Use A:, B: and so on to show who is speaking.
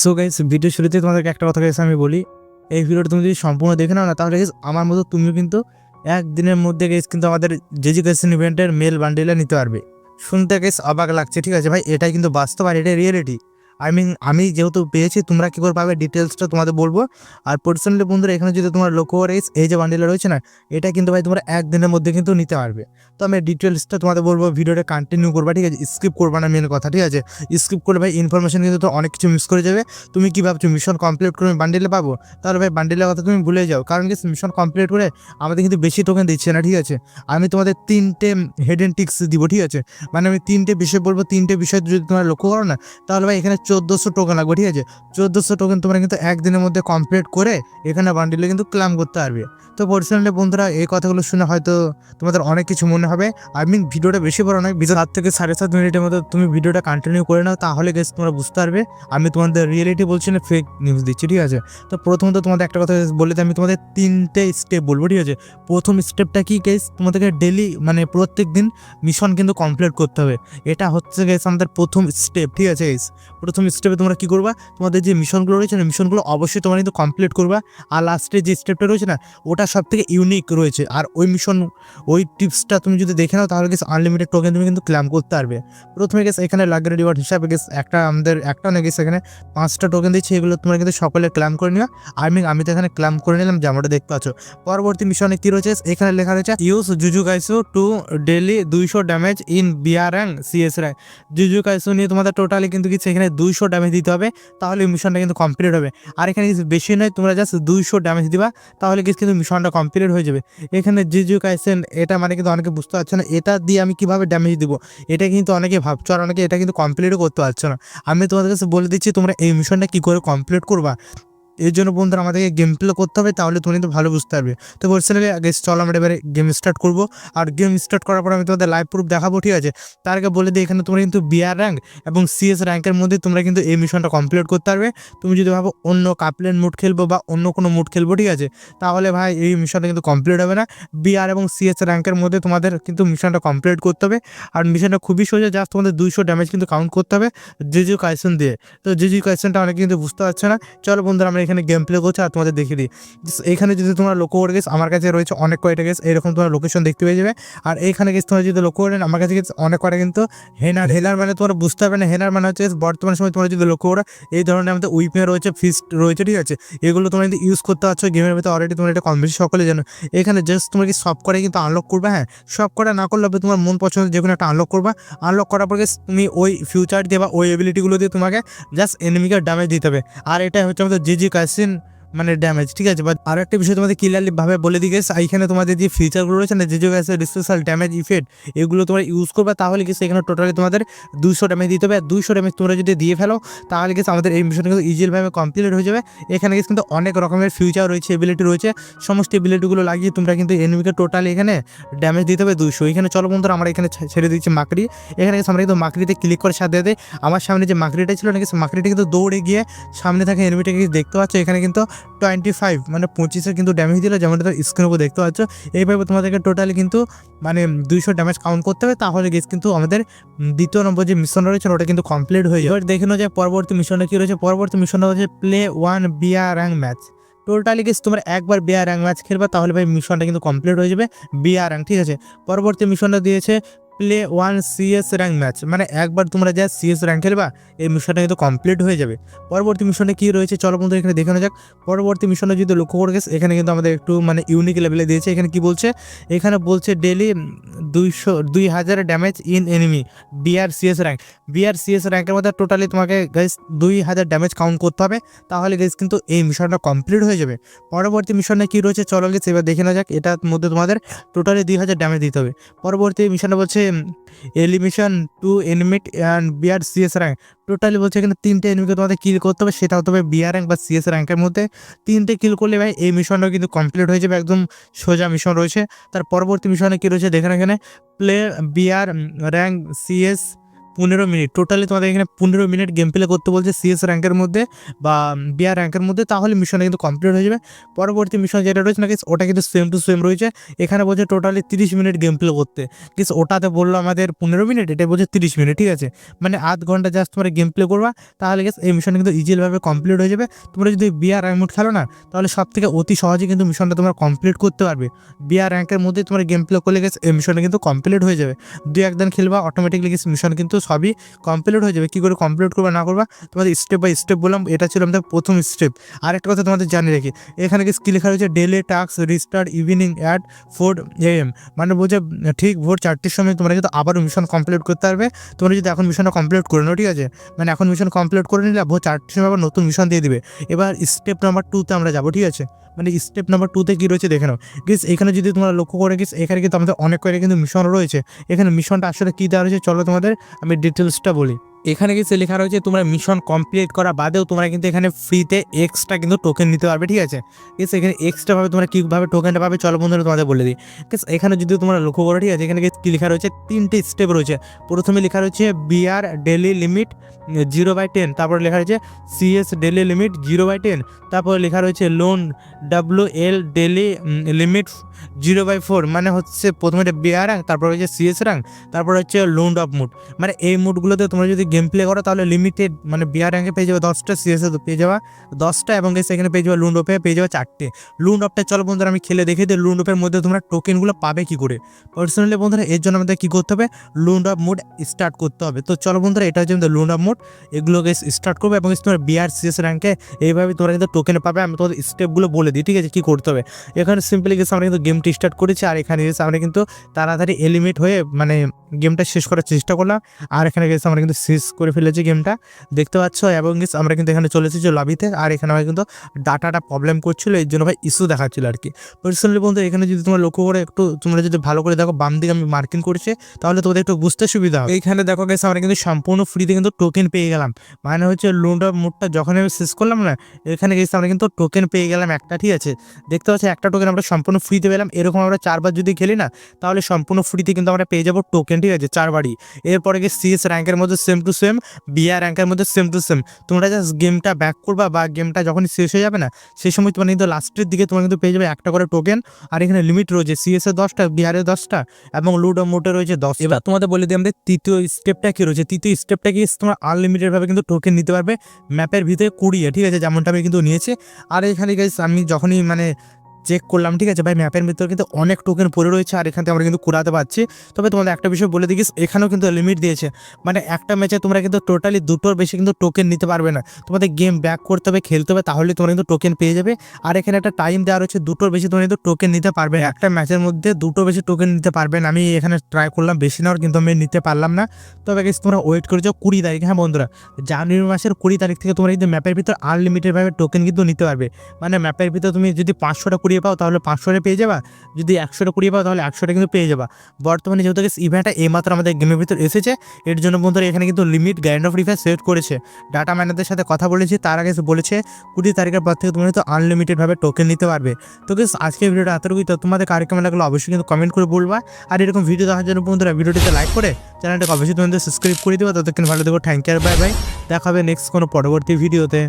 A: So guys video শুরুতে তোমাদেরকে একটা কথা গেছে আমি বলি। এই ভিডিওটা তুমি যদি সম্পূর্ণ দেখে নাও না, তাহলে গেছ আমার মতো তুমিও কিন্তু একদিনের মধ্যে গেছ কিন্তু আমাদের জেজুকেশন ইভেন্টের মেল বান্ডিলে নিতে পারবে। শুনতে গেছ অবাক লাগছে, ঠিক আছে ভাই? এটাই কিন্তু বাস্তব আর এটাই রিয়েলিটি আই মিন আমি যেহেতু পেয়েছি, তোমরা কী করে পাবে? ডিটেলসটা তোমাদের বলব। আর পার্সোনালি বন্ধুরা, এখানে যদি তোমার লক্ষ্য করে এই যে বান্ডিলটা রয়েছে না, এটা কিন্তু ভাই তোমরা একদিনের মধ্যে কিন্তু নিতে পারবে। তো আমি ডিটেলসটা তোমাদের বলব ভিডিওটা কন্টিনিউ করবা, ঠিক আছে? স্কিপ করবা না মেন কথা, ঠিক আছে? স্কিপ করলে ভাই ইনফরমেশন কিন্তু তো অনেক কিছু মিস করে যাবে। তুমি কি ভাবছ মিশন কমপ্লিট করে বান্ডিলে পাবো? তাহলে ভাই বান্ডিলের কথা তুমি ভুলে যাও। কারণ কি মিশন কমপ্লিট করে আমাদের কিন্তু বেশি টোকেন দিচ্ছে না, ঠিক আছে? আমি তোমাদের তিনটে হেডেন টিক্স দিব, ঠিক আছে? মানে আমি তিনটে বিষয় বলব, তিনটে বিষয় যদি তোমরা লক্ষ্য করো না, তাহলে ভাই এখানে চোদ্দোশো টোকেন লাগবে, ঠিক আছে? চোদ্দোশো টোকেন তোমরা কিন্তু একদিনের মধ্যে কমপ্লিট করে এখানে বান্ডিলে কিন্তু ক্লাম করতে পারবে। তো পার্সোনালি বন্ধুরা, এই কথাগুলো শুনে হয়তো তোমাদের অনেক কিছু মনে হবে। আই মিন ভিডিওটা বেশি বড় নয় ভিডিও সাত থেকে সাড়ে সাত মিনিটের মধ্যে তুমি ভিডিওটা কন্টিনিউ করে নাও, তাহলে গেস তোমরা বুঝতে পারবে। আমি তোমাদের রিয়েলিটি বলছি না ফেক নিউজ দিচ্ছি, ঠিক আছে? তো প্রথমত তোমাদের একটা কথা বলে আমি তোমাদের তিনটে স্টেপ বলব, ঠিক আছে? প্রথম স্টেপটা কি গেস তোমাদেরকে ডেলি মানে প্রত্যেক দিন মিশন কিন্তু কমপ্লিট করতে হবে। এটা হচ্ছে গেস আমাদের প্রথম স্টেপ ঠিক আছে গেস প্রথম স্টেপে তোমরা কি করবা? তোমাদের যে মিশনগুলো রয়েছে না মিশনগুলো অবশ্যই তোমরা কিন্তু কমপ্লিট করবা। আর লাস্টে যে স্টেপটা রয়েছে না, ওটা সব থেকে ইউনিক রয়েছে। আর ওই মিশন ওই টিপসটা তুমি যদি দেখে নাও, তাহলে গেছে আনলিমিটেড টোকেন তুমি কিন্তু ক্লাম করতে পারবে। প্রথমে গেছে এখানে লাগের রিওয়ার্ড হিসাবে গেছে একটা আমাদের, একটা না গেছে এখানে পাঁচটা টোকেন দিচ্ছে এগুলো তোমরা কিন্তু সকলে ক্লাম করে নিও। আই মিন আমি তো এখানে ক্লাম করে নিলাম যেমনটা দেখতে পাচ্ছ। পরবর্তী মিশনে কী রয়েছে? এখানে লেখা রয়েছে ইউজ জুজু গাইসু টু ডেলি দুইশো damage in BR rank CS rank জুজু গাইসু নিয়ে তোমাদের টোটালি কিন্তু কিছু এখানে দুইশো ড্যামেজ দিতে হবে, তাহলে মিশনটা কিন্তু কমপ্লিট হবে। আর এখানে কিছু বেশি নয়, তোমরা জাস্ট দুইশো ড্যামেজ দিবা, তাহলে কিন্তু মিশনটা কমপ্লিট হয়ে যাবে। এখানে যে যে কাইসেন, এটা মানে কিন্তু অনেকে বুঝতে পারছে না, এটা দিয়ে আমি কীভাবে ড্যামেজ দিব? এটা কিন্তু অনেকে ভাবছ আর অনেকে এটা কিন্তু কমপ্লিটও করতে পারছ না। আমি তোমাদের কাছে বলে দিচ্ছি, তোমরা এই মিশনটা কী করে কমপ্লিট করবা? এর জন্য বন্ধুরা আমাদেরকে গেম প্লে করতে হবে, তাহলে তুমি কিন্তু ভালো বুঝতে পারবে। তো পার্সোনালি আগে চল আমরা এবারে গেম স্টার্ট করব। আর গেম স্টার্ট করার পর আমি তোমাদের লাইভ প্রুফ দেখাবো, ঠিক আছে? তার আগে বলে দিই, এখানে তোমরা কিন্তু বিআর র্যাঙ্ক এবং সিএস র্যাঙ্কের মধ্যে তোমরা কিন্তু এই মিশনটা কমপ্লিট করতে পারবে। তুমি যদি ভাবো অন্য কাপলেন মুড খেলব বা অন্য কোনো মুড খেলব, ঠিক আছে? তাহলে ভাই এই মিশনটা কিন্তু কমপ্লিট হবে না। বিআর এবং সিএস র্যাঙ্কের মধ্যে তোমাদের কিন্তু মিশনটা কমপ্লিট করতে হবে। আর মিশনটা খুবই সোজা জাস্ট তোমাদের দুইশো ড্যামেজ কিন্তু কাউন্ট করতে হবে। জিজু কাইসন দিয়ে। তো জিজু কাইসনটা অনেকে কিন্তু বুঝতে পারছে না। চলো বন্ধুরা, আমরা এখানে গেম প্লে করছি আর তোমাদের দেখিয়ে দিই। এখানে যদি তোমরা লক্ষ্য করে গেছ আমার কাছে রয়েছে অনেক কয়টা গেছ এরকম তোমার লোকেশন দেখতে পেয়ে যাবে। আর এইখানে গেছ তোমরা যদি লক্ষ্য করেন আমার কাছে গেছ অনেক কয়টা কিন্তু হেনার হেনার মানে তোমরা বুঝতে পারবে না হেনার মানে হচ্ছে বর্তমান সময় তোমরা যদি লক্ষ্য করো, এই ধরনের আমাদের উইপে রয়েছে ফিস্ট রয়েছে, ঠিক আছে? এগুলো তোমরা কিন্তু ইউজ করতে পারছ গেমের ভিতরে অলরেডি তোমরা এটা কম বেশি সকলে জানো। এখানে জাস্ট তোমরা কি সব করে কিন্তু আনলক করবে হ্যাঁ? সব করা না করলে তোমার মন পছন্দ যে কোনো একটা আনলক করবা। আনলক করার পরে তুমি ওই ফিউচার দিয়ে বা ওই এবিলিটিগুলো দিয়ে তোমাকে জাস্ট এনিমিকে ড্যামেজ দিতে হবে। আর এটা হচ্ছে আমাদের জিজি Kas'in মানে ড্যামেজ ঠিক আছে? বাট আরও একটা বিষয় তোমাদের ক্লিয়ারলি ভাবে বলে দিয়ে গেছে এইখানে তোমাদের যে ফিচারগুলো রয়েছে না, যে যে গেছে স্পেশাল ড্যামেজ ইফেক্ট এগুলো তোমরা ইউজ করবে তাহলে কিছু এখানে টোটালি তোমাদের দুশো ড্যামেজ দিতে হবে। দুশো ড্যামেজ তোমরা যদি দিয়ে ফেলো, তাহলে কিছু আমাদের এই মিশন কিন্তু ইজিলভাবে কমপ্লিট হয়ে যাবে। এখানে কিছু কিন্তু অনেক রকমের ফিউচার রয়েছে এবিলিটি রয়েছে। সমস্ত এবিলিটিগুলো লাগিয়ে তোমরা কিন্তু এনিমিকে টোটালি এখানে ড্যামেজ দিতে হবে দুশো এখানে চলো বন্ধুরা, আমরা এখানে ছেড়ে দিচ্ছি মাকড়ি। এখানে কিন্তু আমরা কিন্তু মাকড়িতে ক্লিক করে সাথে দেয় আমার সামনে যে মাকড়িটা ছিল নাকি মাকড়িটা কিন্তু দৌড়ে গিয়ে সামনে থাকা এনিমিটাকে দেখতে পাচ্ছ। এখানে কিন্তু টোয়েন্টি ফাইভ মানে পঁচিশের কিন্তু ড্যামেজ দিলে, যেমনটা স্ক্রিনের উপর দেখতে পাচ্ছ। এইভাবে তোমাদেরকে টোটালি কিন্তু মানে দুইশো ড্যামেজ কাউন্ট করতে হবে। তাহলে গেস কিন্তু আমাদের দ্বিতীয় নম্বর যে মিশন রয়েছে, ওটা কিন্তু কমপ্লিট হয়ে যাবে। দেখে নেওয়া যায় পরবর্তী মিশনটা কী রয়েছে। পরবর্তী মিশনটা হচ্ছে play one BR rank match totally guess তোমরা একবার বিয়ার র্যাঙ্ক ম্যাচ খেলবা, তাহলে ভাই মিশনটা কিন্তু কমপ্লিট হয়ে যাবে। বিয়ার র্যাঙ্ক ঠিক আছে? পরবর্তী মিশনটা দিয়েছে play one CS rank match মানে একবার তোমরা যা সিএস র্যাঙ্ক খেলবা, এই মিশনটা কিন্তু কমপ্লিট হয়ে যাবে। পরবর্তী মিশনে কী রয়েছে? চলো বন্ধু এখানে দেখে নেওয়া যাক। পরবর্তী মিশনে যদি লক্ষ্য করে গেছে, এখানে কিন্তু আমাদের একটু মানে ইউনিক লেভেলে দিয়েছে। এখানে কি বলছে? এখানে বলছে ডেলি দুইশো, দুই হাজার damage in enemy BR CS rank BR CS র্যাঙ্কের মধ্যে টোটালি তোমাকে গাইস দুই হাজার ড্যামেজ কাউন্ট করতে হবে। তাহলে গাইস কিন্তু এই মিশনটা কমপ্লিট হয়ে যাবে। পরবর্তী মিশনে কী রয়েছে? চলো গেছে এবার দেখে নেওয়া যাক। এটার মধ্যে তোমাদের টোটালি দুই হাজার ড্যামেজ দিতে হবে। পরবর্তী মিশনে বলছে elimination two enemies and BR CS rank totally বলছে এখানে তিনটে এনিমিকে তোমাদের কিল করতে হবে, সেটা হতে হবে বিয়ার র্যাঙ্ক বা সিএস র্যাঙ্কের মধ্যে। তিনটে কিল করলে ভাই এই মিশনটা কিন্তু কমপ্লিট হয়ে যাবে, একদম সোজা মিশন রয়েছে। তার পরবর্তী মিশনে কী রয়েছে? দেখেন এখানে প্লে বিয়ার র্যাঙ্ক সিএস পনেরো মিনিট টোটালি তোমাদের এখানে পনেরো মিনিট গেম প্লে করতে বলছে সিএস র্যাঙ্কের মধ্যে বা বিআর র্যাঙ্কের মধ্যে, তাহলে মিশনটা কিন্তু কমপ্লিট হয়ে যাবে। পরবর্তী মিশন যেটা রয়েছে না ওটা কিন্তু সেম টু সেম রয়েছে। এখানে বলছে টোটালি তিরিশ মিনিট গেম প্লে করতে। কিন্তু ওটাতে বলল আমাদের পনেরো মিনিট, এটা বলছে তিরিশ মিনিট, ঠিক আছে? মানে আধ ঘণ্টা জাস্ট তোমরা গেম প্লে করবা, তাহলে গেস এই মিশন কিন্তু ইজিভাবে কমপ্লিট হয়ে যাবে। তোমরা যদি বিআর র্যাঙ্ক মোড খেলো না, তাহলে সব থেকে অতি সহজে কিন্তু মিশনটা তোমরা কমপ্লিট করতে পারবে। বিআর র্যাঙ্কের মধ্যে তোমরা গেম প্লে করলে গেছে এই মিশনটা কিন্তু কমপ্লিট হয়ে যাবে। দুই একদিন খেলবা অটোমেটিকলি গেছে মিশন কিন্তু সবই কমপ্লিট হয়ে যাবে। কী করে কমপ্লিট করবা, না করবা, তোমাদের স্টেপ বাই স্টেপ বললাম, এটা ছিল আমাদের প্রথম স্টেপ আর একটা কথা তোমাদের জানিয়ে রাখি, এখানে কি লেখা রয়েছে? Daily task restart evening at four M মানে বলছে ঠিক ভোর চারটের সময় তোমরা কিন্তু আবারও মিশন কমপ্লিট করতে পারবে। তোমরা যদি এখন মিশনটা কমপ্লিট করে নাও, ঠিক আছে? মানে এখন মিশন কমপ্লিট করে নিলে, ভোর চারটের সময় আবার নতুন মিশন দিয়ে দিবে। এবার স্টেপ নাম্বার টুতে আমরা যাব, ঠিক আছে? মানে স্টেপ নাম্বার টুতে কী রয়েছে দেখে নাও। গিস এখানে যদি তোমরা লক্ষ্য করে গিস এখানে কিন্তু আমাদের অনেক কয়েকটা কিন্তু মিশন রয়েছে। এখানে মিশনটা আসলে কী দেওয়া রয়েছে, চলো তোমাদের আমি ডিটেলসটা বলি। এখানে কিছু লেখা রয়েছে, তোমরা মিশন কমপ্লিট করা বাদেও তোমরা কিন্তু এখানে ফ্রিতে এক্সট্রা কিন্তু টোকেন নিতে পারবে, ঠিক আছে? গিস এখানে এক্সট্রাভাবে তোমরা কীভাবে টোকেনটা পাবে চলো বন্ধুরা তোমাদের বলে দিই। গিস এখানে যদি তোমরা লক্ষ্য করো, ঠিক আছে, এখানে কী লেখা রয়েছে? তিনটে স্টেপ রয়েছে। প্রথমে লেখা রয়েছে BR daily limit zero by ten তারপরে লেখা রয়েছে CS daily limit zero by ten তারপরে লেখা রয়েছে lone W L daily limit zero by four মানে হচ্ছে প্রথমে বিআর র্যাঙ্ক তারপর হচ্ছে সিএস র্যাঙ্ক তারপর হচ্ছে লোন অফ মুড মানে এই মুডগুলোতে তোমরা যদি গেম প্লে করো, তাহলে লিমিটেড মানে বিআর র্যাঙ্কে পেয়ে যাবে দশটা সিএসে পেয়ে যাওয়া দশটা এবং সেখানে পেয়ে যাবে লুন্ড অফে পেয়ে যাবে চারটে। লুন্ড অফটা চলো বন্ধুরা আমি খেলে দেখে দিই লুন্ড অফের মধ্যে তোমরা টোকেনগুলো পাবে কি করে? পার্সোনালি বন্ধুরা, এর জন্য আমাদের কী করতে হবে? লুন্ড অফ মুড স্টার্ট করতে হবে। তো চলো বন্ধুরা, এটা হচ্ছে আমাদের লুন্ড মুড এগুলোকে স্টার্ট করবে এবং তোমার বিআর সিএস র্যাঙ্কে এইভাবে তোমরা কিন্তু টোকেন পাবে, আমি তোমাদের স্টেপগুলো বলে দিই, ঠিক আছে? কী করতে হবে? এখানে সিম্পলি গেছে আমরা কিন্তু গেমটি স্টার্ট করেছি, আর এখানে গেছে আমরা কিন্তু তাড়াতাড়ি এলিমিট হয়ে মানে গেমটা শেষ করার চেষ্টা করলাম। আর এখানে গেছে আমরা কিন্তু শেষ করে ফেলেছি গেমটা। দেখতে পাচ্ছ? এবং গেছে আমরা কিন্তু এখানে চলে এসেছি লবিতে আর এখানে আমার কিন্তু ডাটাটা প্রবলেম করছিল, এর জন্য ভাই ইস্যু দেখাচ্ছিলো আর কি পার্সোনালি বলতে এখানে যদি তোমরা লক্ষ্য করে একটু, তোমরা যদি ভালো করে দেখো, বাম দিকে আমি মার্কিং করছি, তাহলে তোমাদের একটু বুঝতে সুবিধা হবে। এইখানে দেখো গেছে আমরা কিন্তু সম্পূর্ণ ফ্রিতে কিন্তু টোকেন পেয়ে গেলাম। মানে হচ্ছে লোনটা মুডটা যখন আমি শেষ করলাম না, এখানে গেছে আমরা কিন্তু টোকেন পেয়ে গেলাম একটা, ঠিক আছে? দেখতে পাচ্ছি? একটা টোকেন আমরা সম্পূর্ণ ফ্রিতে পেলাম। এরকম আমরা চারবার যদি খেলি না, তাহলে সম্পূর্ণ ফ্রিতে কিন্তু আমরা পেয়ে যাব টোকেন ঠিক আছে চারবারই এরপরে গিয়ে সিএস র্যাঙ্কের মধ্যে সেম টু সেম বিআর র্যাঙ্কের মধ্যে সেম টু সেম তোমরা জাস্ট গেমটা ব্যাক করবা বা গেমটা যখন শেষ হয়ে যাবে না, সেই সময় তোমার কিন্তু লাস্টের দিকে তোমার কিন্তু পেয়ে যাবে একটা করে টোকেন আর এখানে লিমিট রয়েছে সিএস দশটা এর দশটা এবং লুডো মোটে রয়েছে দশ এবার তোমাদের বলে দিই, আমাদের তৃতীয় স্টেপটা কি রয়েছে? তৃতীয় স্টেপটা কি তোমরা আনলিমিটেডভাবে কিন্তু টোকেন নিতে পারবে ম্যাপের ভিতরে কুড়িয়ে, ঠিক আছে, যেমনটা আমি কিন্তু নিয়েছি। আর এখানে গাইস আমি যখনই মানে চেক করলাম ঠিক আছে? ভাই ম্যাপের ভিতরে কিন্তু অনেক টোকেন পড়ে রয়েছে আর এখান থেকে আমরা কিন্তু কুড়াতে পারছি। তবে তোমাদের একটা বিষয় বলে দিই এখানেও কিন্তু লিমিট দিয়েছে। মানে একটা ম্যাচে তোমরা কিন্তু টোটালি দুটোর বেশি কিন্তু টোকেন নিতে পারবে না। তোমাদের গেম ব্যাক করতে হবে খেলতে হবে তাহলে তোমরা কিন্তু টোকেন পেয়ে যাবে। আর এখানে একটা টাইম দেওয়া রয়েছে দুটোর বেশি তোমরা কিন্তু টোকেন নিতে পারবে একটা ম্যাচের মধ্যে দুটো বেশি টোকেন নিতে পারবেন আমি এখানে ট্রাই করলাম বেশি নেওয়ার কিন্তু আমি নিতে পারলাম না। তবে guys, তোমরা ওয়েট করে যাও কুড়ি তারিখ হ্যাঁ বন্ধুরা? জানুয়ারি মাসের কুড়ি তারিখ থেকে তোমরা কিন্তু ম্যাপের ভিতর আনলিমিটেডভাবে টোকেন কিন্তু নিতে পারবে। মানে ম্যাপের ভিতর তুমি যদি পাঁচশোটা কুড়িয়ে পাও তাহলে পাঁচশোটা পেয়ে যাবা। যদি একশোটা কুড়িয়ে পাও তাহলে একশোটা কিন্তু পেয়ে যাবা। বর্তমানে যেহেতু ইভেন্টটা এইমাত্র আমাদের গেমের ভিতর এসেছে এর জন্য বন্ধুরা এখানে কিন্তু limit grand of refer set করেছে। ডাটা ম্যানেজারদের সাথে কথা বলেছি তার আগে বলেছে কুড়ি তারিখের পর থেকে তুমি কিন্তু আনলিমিটেডভাবে টোকেন নিতে পারবে। তো guys, আজকের ভিডিওটা এতটুকুই। তো তোমাদের কার কেমন লাগল অবশ্যই কিন্তু কমেন্ট করে বলবা। আর এরকম ভিডিও দেখার জন্য বন্ধুরা ভিডিওটিতে লাইক করে চ্যানেলটাকে অবশ্যই তোমাদের সাবস্ক্রাইব করে দেবো। ততক্ষণ ভালো দেবো থ্যাংক ইউ বাই বাই দেখা হবে নেক্সট কোনো পরবর্তী ভিডিওতে